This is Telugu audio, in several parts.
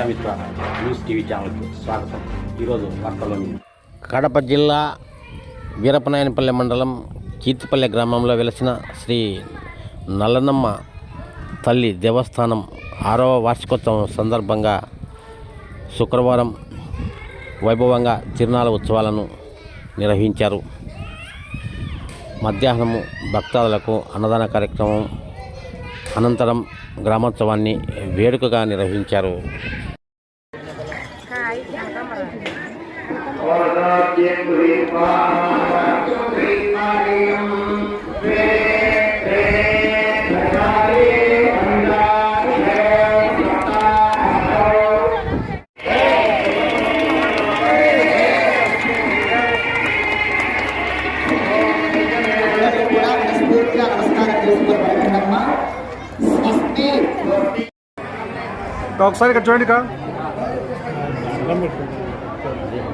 ప్రజామిత్ర న్యూస్ టీవీ ఛానల్కి స్వాగతం. ఈరోజు వార్తల్లోని కడప జిల్లా వీరపనాయనపల్లె మండలం కీర్తిపల్లె గ్రామంలో వెలసిన శ్రీ నల్లనమ్మ తల్లి దేవస్థానం ఆరవ వార్షికోత్సవం సందర్భంగా శుక్రవారం వైభవంగా తిరునాళ ఉత్సవాలను నిర్వహించారు. మధ్యాహ్నము భక్తాదులకు అన్నదాన కార్యక్రమం అనంతరం గ్రామోత్సవాన్ని వేడుకగా నిర్వహించారు. ఒకసారి ఇక్కడ చూడండి కా.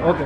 ఓకే.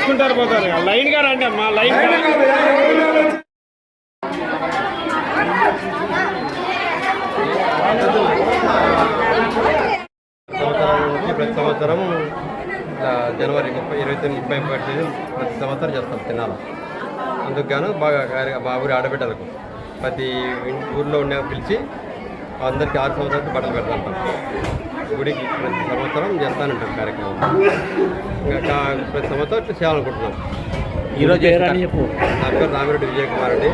చూసుకుంటారు పోతారు. లైన్గా రండి అమ్మా లైన్ సంవత్సరం నుంచి ప్రతి సంవత్సరం జనవరి ముప్పై ఇరవై తొమ్మిది ముప్పై ఒకటి తేదీ ప్రతి సంవత్సరం చేస్తాం తినాలి. అందుకు గాను బాగా ఊరి ఆడబిడ్డలకు ప్రతి ఊర్లో ఉండే పిలిచి అందరికీ ఆరు సంవత్సరాలకు బట్టలు పెడతాం గుడికి ప్రతి సంవత్సరం చేస్తానంటాం కార్యక్రమం. ఇంకా ప్రతి సంవత్సరం ఇట్లా చేయాలనుకుంటున్నాం. ఈరోజు నా పేరు రామిరెడ్డి విజయకుమార్ రెడ్డి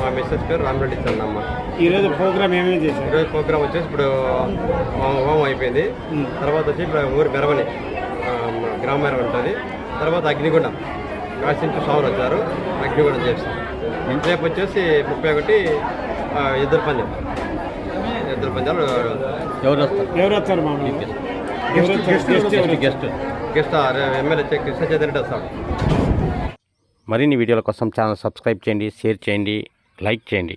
మా మిస్సెస్ పేరు రామిరెడ్డి చెన్నమ్మ. ఈరోజు ప్రోగ్రామ్ ఏమేమి చేశారు? ఈరోజు ప్రోగ్రామ్ వచ్చేసి ఇప్పుడు హోమం హోమం అయిపోయింది. తర్వాత వచ్చి ఇప్పుడు ఊరి మెరవని గ్రామ మెరవ ఉంటుంది. తర్వాత అగ్నిగుండం. కాసింటి స్వాములు వచ్చారు. అగ్నిగుండం చేసి రేపు వచ్చేసి ముప్పై ఒకటి ఎద్దుల పందెం ఎద్దుల పందాలు ఎవరు? వస్తారు? ఎవరు మా guest guest MLA Krishna Chaitanya వస్తాడు. మరిన్ని వీడియోల కోసం ఛానల్ సబ్స్క్రైబ్ చేయండి షేర్ చేయండి లైక్ చేయండి.